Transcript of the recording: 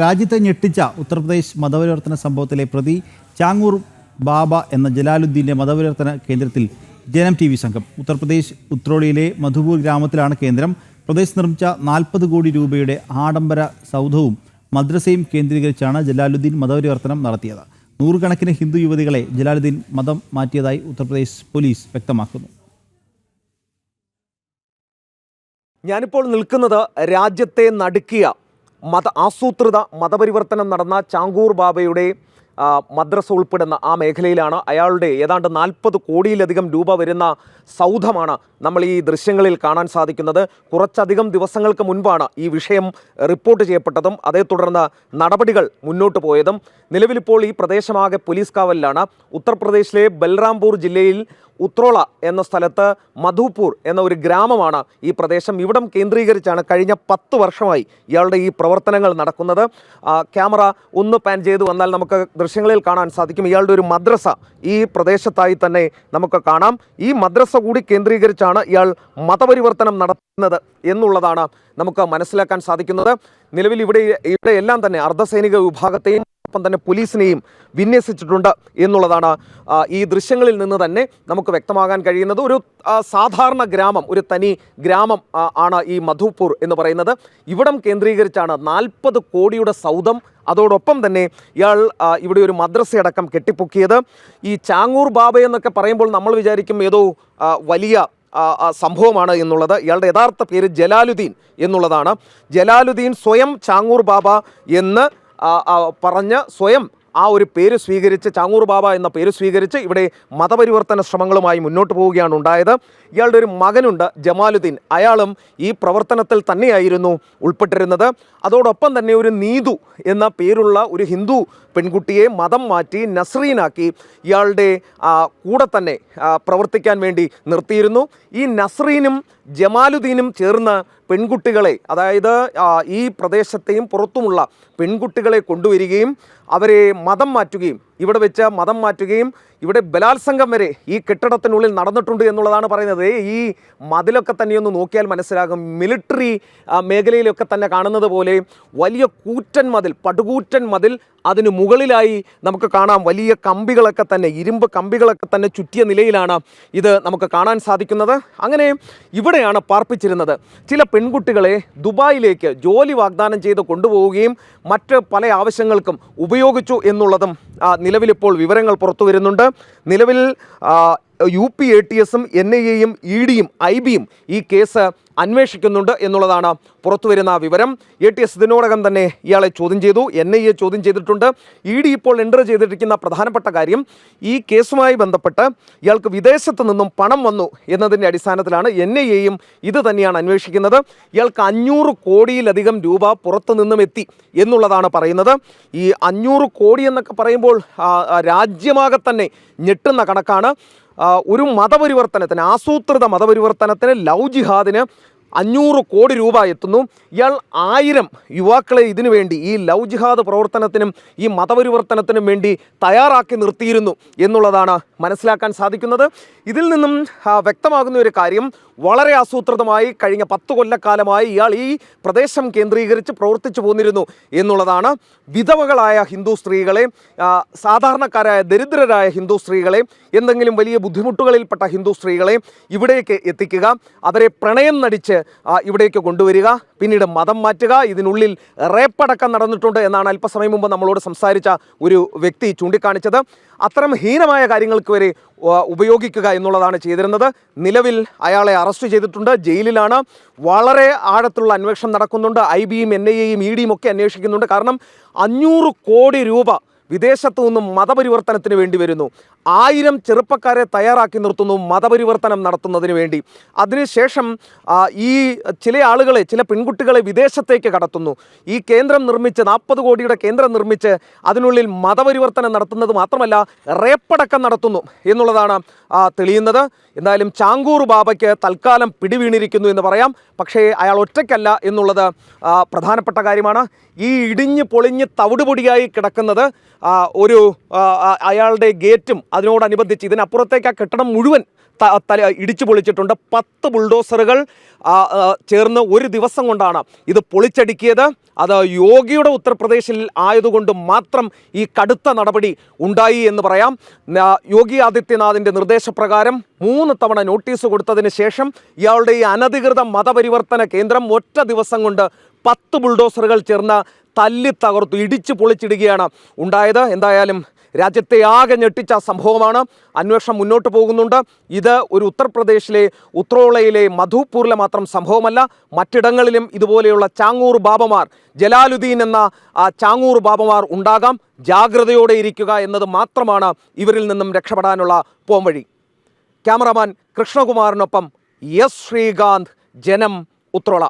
രാജ്യത്തെ ഞെട്ടിച്ച ഉത്തർപ്രദേശ് മതപരിവർത്തന സംഭവത്തിലെ പ്രതി ചാങ്ങൂർ ബാബ എന്ന ജലാലുദ്ദീന്റെ മതപരിവർത്തന കേന്ദ്രത്തിൽ ജനം ടി വി സംഘം. ഉത്തർപ്രദേശ് ഉത്രോളിയിലെ മധുപൂർ ഗ്രാമത്തിലാണ് കേന്ദ്രം. പ്രദേശ് നിർമ്മിച്ച നാൽപ്പത് കോടി രൂപയുടെ ആഡംബര സൗധവും മദ്രസയും കേന്ദ്രീകരിച്ചാണ് ജലാലുദ്ദീൻ മതപരിവർത്തനം നടത്തിയത്. നൂറുകണക്കിന് ഹിന്ദു യുവതികളെ ജലാലുദ്ദീൻ മതം മാറ്റിയതായി ഉത്തർപ്രദേശ് പോലീസ് വ്യക്തമാക്കുന്നു. ഞാനിപ്പോൾ നിൽക്കുന്നത് രാജ്യത്തെ നടുക്കിയ മത ആസൂത്രിത മതപരിവർത്തനം നടന്ന ചാങ്കൂർ ബാബയുടെ മദ്രസ ഉൾപ്പെടുന്ന ആ മേഖലയിലാണ് അയാളുടെ ഏതാണ്ട് നാൽപ്പത് കോടിയിലധികം രൂപ വരുന്ന സൗധമാണ് നമ്മൾ ഈ ദൃശ്യങ്ങളിൽ കാണാൻ സാധിക്കുന്നത്. കുറച്ചധികം ദിവസങ്ങൾക്ക് മുൻപാണ് ഈ വിഷയം റിപ്പോർട്ട് ചെയ്യപ്പെട്ടതും അതേ തുടർന്ന് നടപടികൾ മുന്നോട്ട് പോയതും. നിലവിലിപ്പോൾ ഈ പ്രദേശമാകെ പോലീസ് കാവലിലാണ്. ഉത്തർപ്രദേശിലെ ബൽറാംപൂർ ജില്ലയിൽ ഉത്രോള എന്ന സ്ഥലത്ത് മധുപൂർ എന്ന ഒരു ഗ്രാമമാണ് ഈ പ്രദേശം. ഇവിടം കേന്ദ്രീകരിച്ചാണ് കഴിഞ്ഞ പത്ത് വർഷമായി ഇയാളുടെ ഈ പ്രവർത്തനങ്ങൾ നടക്കുന്നത്. ക്യാമറ ഒന്ന് പാൻ ചെയ്ത് വന്നാൽ നമുക്ക് ദൃശ്യങ്ങളിൽ കാണാൻ സാധിക്കും. ഇയാളുടെ ഒരു മദ്രസ ഈ പ്രദേശത്തായി തന്നെ നമുക്ക് കാണാം. ഈ മദ്രസ കൂടി കേന്ദ്രീകരിച്ചാണ് ഇയാൾ മതപരിവർത്തനം നടത്തുന്നത് എന്നുള്ളതാണ് നമുക്ക് മനസ്സിലാക്കാൻ സാധിക്കുന്നത്. നിലവിൽ ഇവിടെ ഇവിടെയെല്ലാം തന്നെ അർദ്ധസൈനിക വിഭാഗത്തെയും ഒപ്പം തന്നെ പോലീസിനെയും വിന്യസിച്ചിട്ടുണ്ട് എന്നുള്ളതാണ് ഈ ദൃശ്യങ്ങളിൽ നിന്ന് തന്നെ നമുക്ക് വ്യക്തമാകാൻ കഴിയുന്നത്. ഒരു സാധാരണ ഗ്രാമം ഒരു തനി ഗ്രാമം ആണ് ഈ മധുപൂർ എന്ന് പറയുന്നത്. ഇവിടം കേന്ദ്രീകരിച്ചാണ് നാൽപ്പത് കോടിയുടെ സൗദം. അതോടൊപ്പം തന്നെ ഇയാൾ ഇവിടെ ഒരു മദ്രസയടക്കം കെട്ടിപ്പൊക്കിയത്. ഈ ചാങ്ങൂർ ബാബ എന്നൊക്കെ പറയുമ്പോൾ നമ്മൾ വിചാരിക്കും ഏതോ വലിയ സംഭവമാണ് എന്നുള്ളത്. ഇയാളുടെ യഥാർത്ഥ പേര് ജലാലുദ്ദീൻ എന്നുള്ളതാണ്. ജലാലുദ്ദീൻ സ്വയം ചാങ്ങൂർ ബാബ എന്ന് പറഞ്ഞ് സ്വയം ആ ഒരു പേര് സ്വീകരിച്ച് ചാങ്ങൂർ ബാബ എന്ന പേര് സ്വീകരിച്ച് ഇവിടെ മതപരിവർത്തന ശ്രമങ്ങളുമായി മുന്നോട്ട് പോവുകയാണ് ഉണ്ടായത്. ഇയാളുടെ ഒരു മകനുണ്ട് ജമാലുദ്ദീൻ. അയാളും ഈ പ്രവർത്തനത്തിൽ തന്നെയായിരുന്നു ഉൾപ്പെട്ടിരുന്നത്. അതോടൊപ്പം തന്നെ ഒരു നീതു എന്ന പേരുള്ള ഒരു ഹിന്ദു പെൺകുട്ടിയെ മതം മാറ്റി നസ്രീനാക്കി ഇയാളുടെ കൂടെ തന്നെ പ്രവർത്തിക്കാൻ വേണ്ടി നിർത്തിയിരുന്നു. ഈ നസ്രീനും ജമാലുദ്ദീനും ചേർന്ന് പെൺകുട്ടികളെ അതായത് ഈ പ്രദേശത്തെയും പുറത്തുമുള്ള പെൺകുട്ടികളെ കൊണ്ടുവരികയും അവരെ മതം മാറ്റുകയും ഇവിടെ വെച്ച് മതം മാറ്റുകയും ഇവിടെ ബലാത്സംഗം വരെ ഈ കെട്ടിടത്തിനുള്ളിൽ നടന്നിട്ടുണ്ട് എന്നുള്ളതാണ് പറയുന്നത്. ഈ മതിലൊക്കെ തന്നെയൊന്ന് നോക്കിയാൽ മനസ്സിലാകും. മിലിറ്ററി ആ, മേഖലയിലൊക്കെ തന്നെ കാണുന്നത് പോലെ വലിയ കൂറ്റൻ മതിൽ പടുകൂറ്റൻ മതിൽ അതിന് മുകളിലായി നമുക്ക് കാണാം. വലിയ കമ്പികളൊക്കെ തന്നെ ഇരുമ്പ് കമ്പികളൊക്കെ തന്നെ ചുറ്റിയ നിലയിലാണ് ഇത് നമുക്ക് കാണാൻ സാധിക്കുന്നത്. അങ്ങനെ ഇവിടെയാണ് പാർപ്പിച്ചിരുന്നത്. ചില പെൺകുട്ടികളെ ദുബായിലേക്ക് ജോലി വാഗ്ദാനം ചെയ്ത് കൊണ്ടുപോവുകയും മറ്റ് പല ആവശ്യങ്ങൾക്കും ഉപയോഗിച്ചു എന്നുള്ളതും നിലവിലിപ്പോൾ വിവരങ്ങൾ പുറത്തു വരുന്നുണ്ട്. നിലവിൽ യു പി എ ടി എസും എൻ ഐ എയും ഇ ഡിയും ഐ ബിയും ഈ കേസ് അന്വേഷിക്കുന്നുണ്ട് എന്നുള്ളതാണ് പുറത്തുവരുന്ന വിവരം. എ ടി എസ് ഇതിനോടകം തന്നെ ഇയാളെ ചോദ്യം ചെയ്തു എൻ ഐ എ ചോദ്യം ചെയ്തിട്ടുണ്ട്. ഇ ഡി ഇപ്പോൾ എന്റർ ചെയ്തിരിക്കുന്ന പ്രധാനപ്പെട്ട കാര്യം ഈ കേസുമായി ബന്ധപ്പെട്ട് ഇയാൾക്ക് വിദേശത്ത് നിന്നും പണം വന്നു എന്നതിന്റെ അടിസ്ഥാനത്തിലാണ് എൻ ഐ എയും ഇത് തന്നെയാണ് അന്വേഷിക്കുന്നത്. ഇയാൾക്ക് അഞ്ഞൂറ് കോടിയിലധികം രൂപ പുറത്തു നിന്നും എത്തി എന്നുള്ളതാണ് പറയുന്നത്. ഈ അഞ്ഞൂറ് കോടി എന്നൊക്കെ പറയുമ്പോൾ രാജ്യമാകെ തന്നെ ഞെട്ടുന്ന കണക്കാണ്. ഒരു മതപരിവർത്തനത്തിന് ആസൂത്രിത മതപരിവർത്തനത്തിന് ലവ് ജിഹാദിന് അഞ്ഞൂറ് കോടി രൂപ എത്തുന്നു. ഇയാൾ ആയിരം യുവാക്കളെ ഇതിനു വേണ്ടി ഈ ലവ് ജിഹാദ് പ്രവർത്തനത്തിനും ഈ മതപരിവർത്തനത്തിനും വേണ്ടി തയ്യാറാക്കി നിർത്തിയിരുന്നു എന്നുള്ളതാണ് മനസ്സിലാക്കാൻ സാധിക്കുന്നത്. ഇതിൽ നിന്നും വ്യക്തമാകുന്ന ഒരു കാര്യം വളരെ ആസൂത്രിതമായി കഴിഞ്ഞ പത്ത് കൊല്ലക്കാലമായി ഇയാൾ ഈ പ്രദേശം കേന്ദ്രീകരിച്ച് പ്രവർത്തിച്ചു പോന്നിരുന്നു എന്നുള്ളതാണ്. വിധവകളായ ഹിന്ദു സ്ത്രീകളെ സാധാരണക്കാരായ ദരിദ്രരായ ഹിന്ദു സ്ത്രീകളെ എന്തെങ്കിലും വലിയ ബുദ്ധിമുട്ടുകളിൽപ്പെട്ട ഹിന്ദു സ്ത്രീകളെ ഇവിടേക്ക് എത്തിക്കുക അവരെ പ്രണയം നടിച്ച് ഇവിടേക്ക് കൊണ്ടുവരിക. പിന്നീട് മതം മാറ്റുക. ഇതിനുള്ളിൽ റേപ്പടക്കം നടന്നിട്ടുണ്ട് എന്നാണ് അല്പസമയം മുമ്പ് നമ്മളോട് സംസാരിച്ച ഒരു വ്യക്തി ചൂണ്ടിക്കാണിച്ചത്. അത്തരം ഹീനമായ കാര്യങ്ങൾക്ക് വരെ ഉപയോഗിക്കുക എന്നുള്ളതാണ് ചെയ്തിരുന്നത്. നിലവിൽ അയാളെ അറസ്റ്റ് ചെയ്തിട്ടുണ്ട്. ജയിലിലാണ്. വളരെ ആഴത്തുള്ള അന്വേഷണം നടക്കുന്നുണ്ട്. ഐ ബിയും എൻ ഐ എയും ഇ ഡിയും ഒക്കെ അന്വേഷിക്കുന്നുണ്ട്. കാരണം അഞ്ഞൂറ് കോടി രൂപ വിദേശത്തു നിന്നും മതപരിവർത്തനത്തിന് വേണ്ടി വരുന്നു. ആയിരം ചെറുപ്പക്കാരെ തയ്യാറാക്കി നിർത്തുന്നു മതപരിവർത്തനം നടത്തുന്നതിന് വേണ്ടി. അതിനുശേഷം ഈ ചില ആളുകളെ ചില പെൺകുട്ടികളെ വിദേശത്തേക്ക് കടത്തുന്നു. ഈ കേന്ദ്രം നിർമ്മിച്ച് നാൽപ്പത് കോടിയുടെ കേന്ദ്രം നിർമ്മിച്ച് അതിനുള്ളിൽ മതപരിവർത്തനം നടത്തുന്നത് മാത്രമല്ല റേപ്പടക്കം നടത്തുന്നു എന്നുള്ളതാണ് തെളിയുന്നത്. എന്തായാലും ചാങ്കൂർ ബാബയ്ക്ക് തൽക്കാലം പിടിവീണിരിക്കുന്നു എന്ന് പറയാം. പക്ഷേ അയാൾ ഒറ്റയ്ക്കല്ല എന്നുള്ളത് പ്രധാനപ്പെട്ട കാര്യമാണ്. ഈ ഇടിഞ്ഞ് പൊളിഞ്ഞ് തവിടുപൊടിയായി കിടക്കുന്നത് ഒരു അയാളുടെ ഗേറ്റും അതിനോടനുബന്ധിച്ച് ഇതിനപ്പുറത്തേക്ക് ആ കെട്ടിടം മുഴുവൻ തല ഇടിച്ചു പൊളിച്ചിട്ടുണ്ട്. പത്ത് ബുൾഡോസറുകൾ ചേർന്ന് ഒരു ദിവസം കൊണ്ടാണ് ഇത് പൊളിച്ചടുക്കിയത്. അത് യോഗിയുടെ ഉത്തർപ്രദേശിൽ ആയതുകൊണ്ട് മാത്രം ഈ കടുത്ത നടപടി ഉണ്ടായി എന്ന് പറയാം. യോഗി ആദിത്യനാഥിന്റെ നിർദ്ദേശപ്രകാരം മൂന്ന് തവണ നോട്ടീസ് കൊടുത്തതിന് ശേഷം ഇയാളുടെ ഈ അനധികൃത മതപരിവർത്തന കേന്ദ്രം ഒറ്റ ദിവസം കൊണ്ട് പത്ത് ബുൾഡോസറുകൾ ചേർന്ന് തല്ലി തകർത്തു ഇടിച്ച് പൊളിച്ചിടുകയാണ് ഉണ്ടായത്. എന്തായാലും രാജ്യത്തെ ആകെ ഞെട്ടിച്ച സംഭവമാണ്. അന്വേഷണം മുന്നോട്ട് പോകുന്നുണ്ട്. ഇത് ഒരു ഉത്തർപ്രദേശിലെ ഉത്രോളയിലെ മധുപൂരിലെ മാത്രം സംഭവമല്ല. മറ്റിടങ്ങളിലും ഇതുപോലെയുള്ള ചാങ്ങൂർ ബാബമാർ ജലാലുദ്ദീൻ എന്ന ആ ചാങ്ങൂർ ബാബമാർ ഉണ്ടാകാം. ജാഗ്രതയോടെ ഇരിക്കുക എന്നത് മാത്രമാണ് ഇവരിൽ നിന്നും രക്ഷപ്പെടാനുള്ള പോംവഴി ക്യാമറമാൻ കൃഷ്ണകുമാറിനൊപ്പം എസ് ശ്രീകാന്ത് ജനം ഉത്രോള.